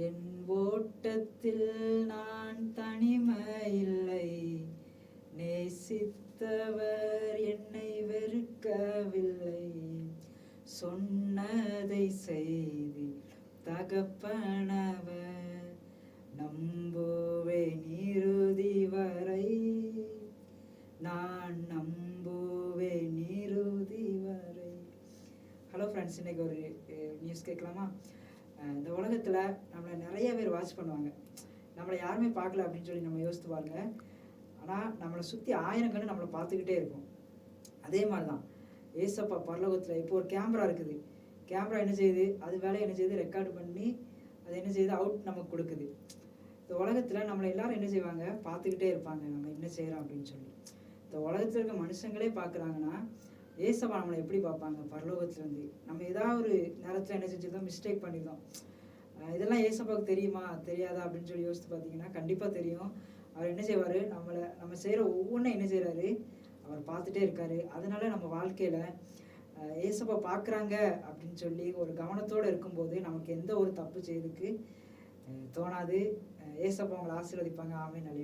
என் ஓட்டத்தில் நான் தனிமையில்லை. நேசித்தவர் என்னை வெறுக்கவில்லை. சொன்னதை செய்து தகப்பனவர் நம்புவே நிறுதி வரை. நான் நம்புவே நிறுதி வரை. ஹலோ ஃப்ரெண்ட்ஸ் இன்னைக்கு ஒரு நியூஸ் கேட்கலாமா? இந்த உலகத்தில் நம்மளை நிறைய பேர் வாட்ச் பண்ணுவாங்க. நம்மளை யாருமே பார்க்கல அப்படின்னு சொல்லி நம்ம யோசித்து பாருங்க. ஆனால் நம்மளை சுற்றி ஆயிரம் கண்ணு நம்மளை பார்த்துக்கிட்டே இருக்கும். அதே மாதிரி தான் ஏசப்பா பரலோகத்தில் இப்போ ஒரு கேமரா இருக்குது. கேமரா என்ன செய்யுது? அது வேலையை என்ன செய்யுது? ரெக்கார்டு பண்ணி அது என்ன செய்யுது? அவுட் நமக்கு கொடுக்குது. இந்த உலகத்தில் நம்மளை எல்லாரும் என்ன செய்வாங்க? பார்த்துக்கிட்டே இருப்பாங்க. நம்ம என்ன செய்கிறோம் அப்படின்னு சொல்லி. இந்த உலகத்தில் இருக்க மனுஷங்களே பார்க்குறாங்கன்னா ஏசப்பா நம்மளை எப்படி பார்ப்பாங்க? பரலோகத்துலேருந்து நம்ம ஏதாவது ஒரு நேரத்தில் என்ன செஞ்சிருந்தோம்? மிஸ்டேக் பண்ணியிருந்தோம் இதெல்லாம் ஏசப்பாவுக்கு தெரியுமா? தெரியாதா? அப்படின்னு சொல்லி யோசித்து பார்த்தீங்கன்னா கண்டிப்பாக தெரியும். அவர் என்ன செய்வார்? நம்மளை நம்ம செய்கிற ஒவ்வொன்றும் என்ன செய்கிறாரு அவர் பார்த்துட்டே இருக்காரு. அதனால நம்ம வாழ்க்கையில் ஏசப்பா பார்க்குறாங்க அப்படின்னு சொல்லி ஒரு கவனத்தோடு இருக்கும்போது நமக்கு எந்த ஒரு தப்பு செய்யறதுக்கு தோணாது. ஏசப்பா அவங்களை ஆசீர்வதிப்பாங்க. ஆமே நல்ல